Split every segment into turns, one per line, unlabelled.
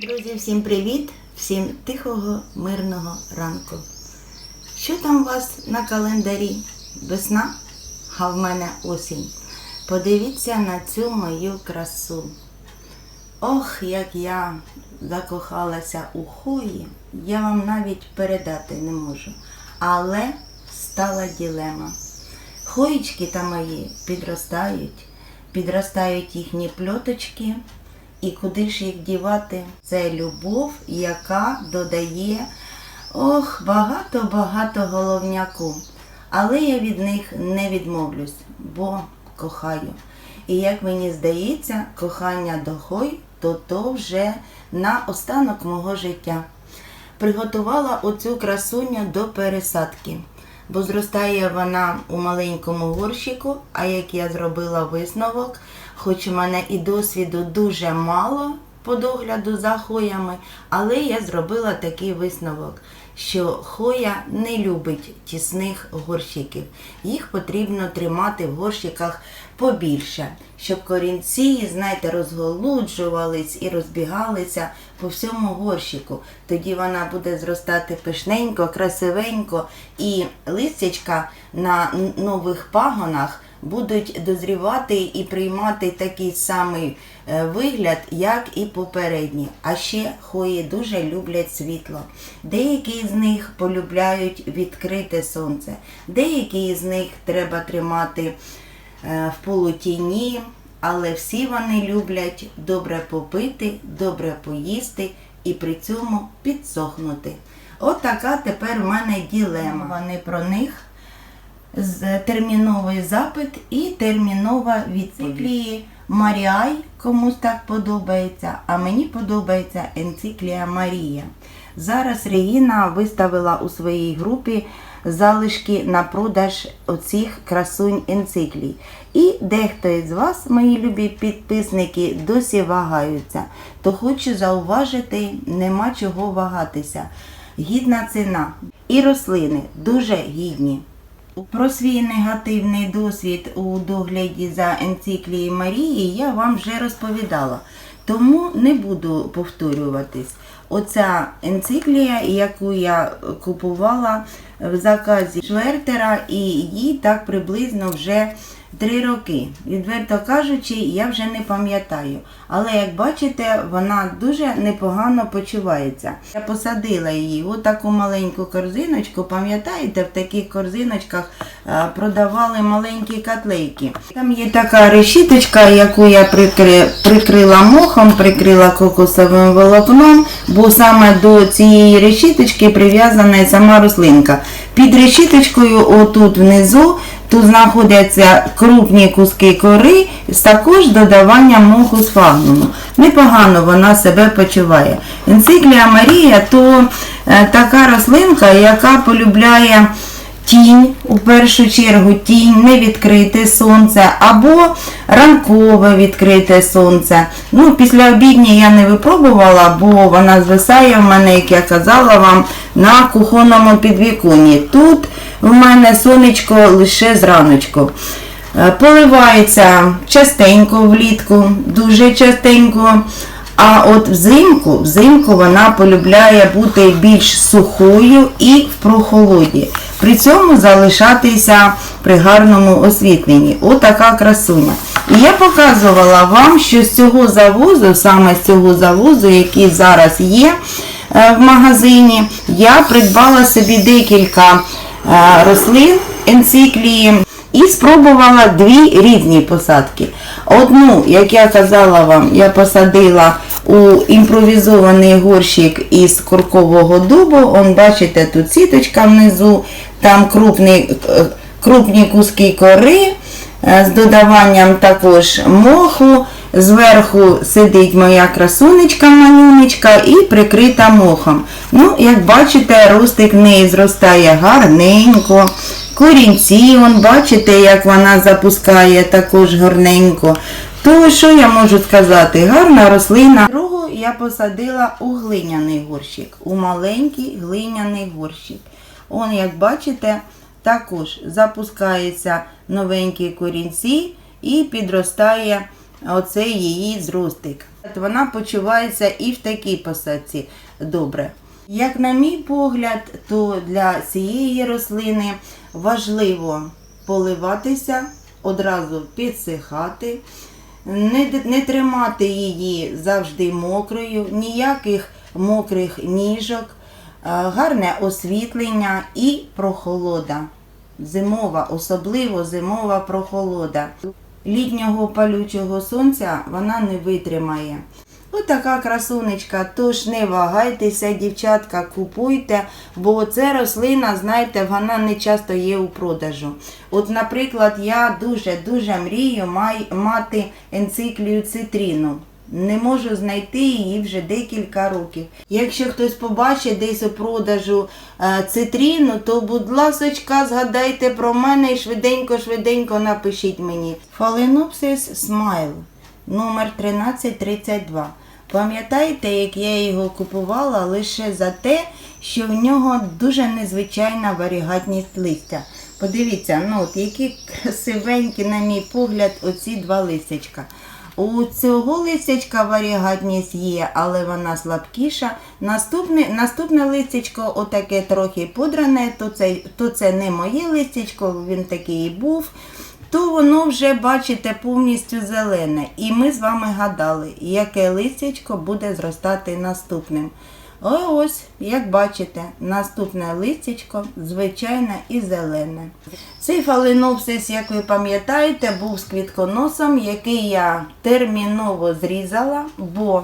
Друзі, всім привіт! Всім тихого, мирного ранку. Що там у вас на календарі? Весна? А в мене осінь. Подивіться на цю мою красу. Ох, як я закохалася у хої, я вам навіть передати не можу. Але стала ділема. Хоїчки та мої підростають, підростають їхні пльоточки. І куди ж їх дівати? Це любов, яка додає ох, багато-багато головняку. Але я від них не відмовлюсь, бо кохаю. І як мені здається, кохання до хой, то то вже на останок мого життя. Приготувала оцю красуню до пересадки, бо зростає вона у маленькому горщику, а як я зробила висновок, хоч у мене і досвіду дуже мало по догляду за хоями, але я зробила такий висновок, що хоя не любить тісних горщиків. Їх потрібно тримати в горщиках побільше, щоб корінці, знаєте, розголуджувались і розбігалися по всьому горщику. Тоді вона буде зростати пишненько, красивенько, і листячка на нових пагонах будуть дозрівати і приймати такий самий е, вигляд, як і попередні. А ще хої дуже люблять світло. Деякі з них полюбляють відкрите сонце, деякі з них треба тримати е, в полутіні, але всі вони люблять добре попити, добре поїсти і при цьому підсохнути. От така тепер в мене ділема. Вони про них терміновий запит і термінова відциклії Маріай, комусь так подобається, а мені подобається енциклія Марія. Зараз Регіна виставила у своїй групі залишки на продаж оцих красунь енциклій. І дехто із вас, мої любі підписники, досі вагаються. То хочу зауважити, нема чого вагатися. Гідна ціна. І рослини дуже гідні. Про свій негативний досвід у догляді за енциклією Марії я вам вже розповідала, тому не буду повторюватись. Оця енциклія, яку я купувала в заказі Швертера, і їй так приблизно вже три роки. Відверто кажучи, я вже не пам'ятаю. Але як бачите, вона дуже непогано почувається. Я посадила її у таку маленьку корзиночку. Пам'ятаєте, в таких корзиночках е, продавали маленькі котлейки. Там є така решіточка, яку я прикрила мохом, прикрила кокосовим волокном, бо саме до цієї решіточки прив'язана сама рослинка. Під решіточкою, отут внизу, Тут знаходяться крупні куски кори з також додаванням моху з фагнуму. Непогано вона себе почуває. Енциклія Марія то е, така рослинка, яка полюбляє тінь, у першу чергу тінь, невідкрите сонце або ранкове відкрите сонце. Ну, після обідні я не випробувала, бо вона звисає в мене, як я казала вам, на кухонному підвіконні. Тут в мене сонечко лише зраночку. Е, Поливається частенько влітку, дуже частенько. А от взимку, взимку вона полюбляє бути більш сухою і в прохолоді. При цьому залишатися при гарному освітленні. Отака красуня. І я показувала вам, що з цього завозу, саме з цього завозу, який зараз є е, в магазині, я придбала собі декілька е, рослин енциклії і спробувала дві різні посадки. Одну, як я казала вам, я посадила у імпровізований горщик із куркового дубу. Он, бачите, тут сіточка внизу, там крупні, е, крупні куски кори е, з додаванням також моху. Зверху сидить моя красунечка малюнечка і прикрита мохом. Ну, як бачите, ростик в зростає гарненько. Корінці, он, бачите, як вона запускає також гарненько. То що я можу сказати? Гарна рослина. Другу я посадила у глиняний горщик, у маленький глиняний горщик. Он, як бачите, також запускаються новенькі корінці і підростає оцей її зростик. Вона почувається і в такій посадці добре. Як на мій погляд, то для цієї рослини важливо поливатися, одразу підсихати, не, не тримати її завжди мокрою, ніяких мокрих ніжок, е, гарне освітлення і прохолода. Зимова, особливо зимова прохолода. Літнього палючого сонця вона не витримає. Отака красунечка, тож не вагайтеся, дівчатка, купуйте, бо це рослина, знаєте, вона не часто є у продажу. От, наприклад, я дуже-дуже мрію мати енциклію цитріну. Не можу знайти її вже декілька років. Якщо хтось побачить десь у продажу е, цитріну, то, будь ласочка, згадайте про мене і швиденько-швиденько напишіть мені. Phalaenopsis smile номер 1332. Пам'ятаєте, як я його купувала лише за те, що в нього дуже незвичайна варігатність листя. Подивіться, ну от які красивенькі, на мій погляд, оці два листячка. У цього листячка варігатність є, але вона слабкіша. Наступне, наступне листячко, отаке трохи пудране, то це, то це не моє листячко, він такий і був то воно вже, бачите, повністю зелене. І ми з вами гадали, яке листячко буде зростати наступним. О, ось, як бачите, наступне листячко звичайне і зелене. Цей фаленопсис, як ви пам'ятаєте, був з квітконосом, який я терміново зрізала, бо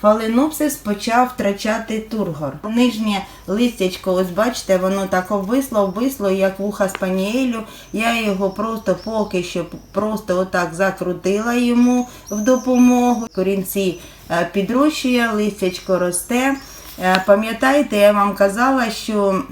Фаленопсис почав втрачати тургор. Нижнє листячко, ось бачите, воно так обвисло, обвисло, як вуха спаніелю. Я його просто поки що просто отак закрутила йому в допомогу. Корінці е, підрощує, листячко росте. Е, Пам'ятаєте, я вам казала, що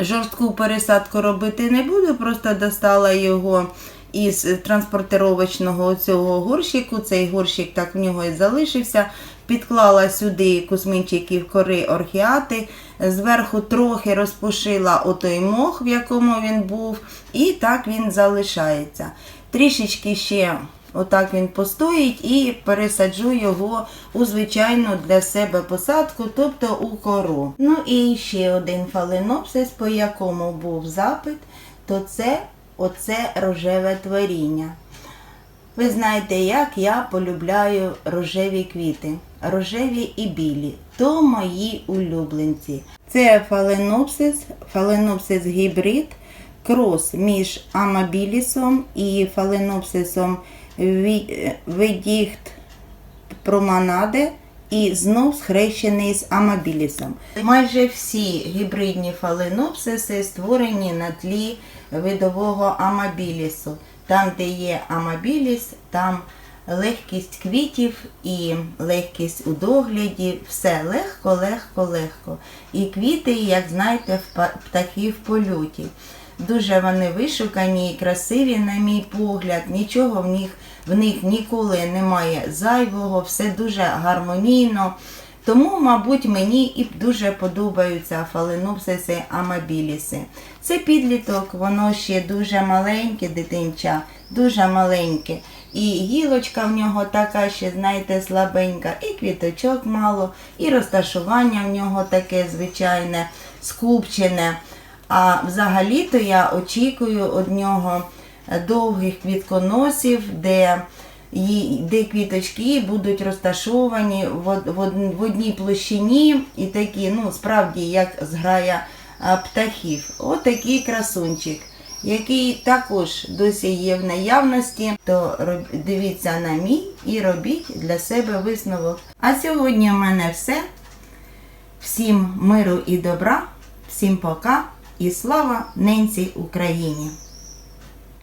жорстку пересадку робити не буду, просто достала його із транспортировочного цього горщику. Цей горщик так в нього і залишився. Підклала сюди кусмінчиків кори орхіати, зверху трохи розпушила отой мох, в якому він був, і так він залишається. Трішечки ще отак він постоїть і пересаджу його у звичайну для себе посадку, тобто у кору. Ну і ще один фаленопсис, по якому був запит, то це оце рожеве творіння. Ви знаєте, як я полюбляю рожеві квіти, рожеві і білі. То мої улюбленці. Це фаленопсис, фаленопсис гібрид, крос між амабілісом і фаленопсисом ведіхт проманаде і знов схрещений з амабілісом. Майже всі гібридні фаленопсиси створені на тлі видового амабілісу. Там, де є амабіліс, там легкість квітів і легкість у догляді, все легко, легко, легко. І квіти, як знаєте, впа- птахи в польоті. Дуже вони вишукані і красиві, на мій погляд. Нічого в них, в них ніколи немає зайвого, все дуже гармонійно. Тому, мабуть, мені і дуже подобаються фаленопсиси амабіліси. Це підліток, воно ще дуже маленьке дитинча, дуже маленьке. І гілочка в нього така ще, знаєте, слабенька, і квіточок мало, і розташування в нього таке звичайне, скупчене. А взагалі-то я очікую від нього довгих квітконосів, де, де квіточки будуть розташовані в, одній площині і такі, ну, справді, як зграя а, птахів. Отакий красунчик, який також досі є в наявності. То дивіться на мій і робіть для себе висновок. А сьогодні в мене все. Всім миру і добра, всім пока і слава ненці Україні!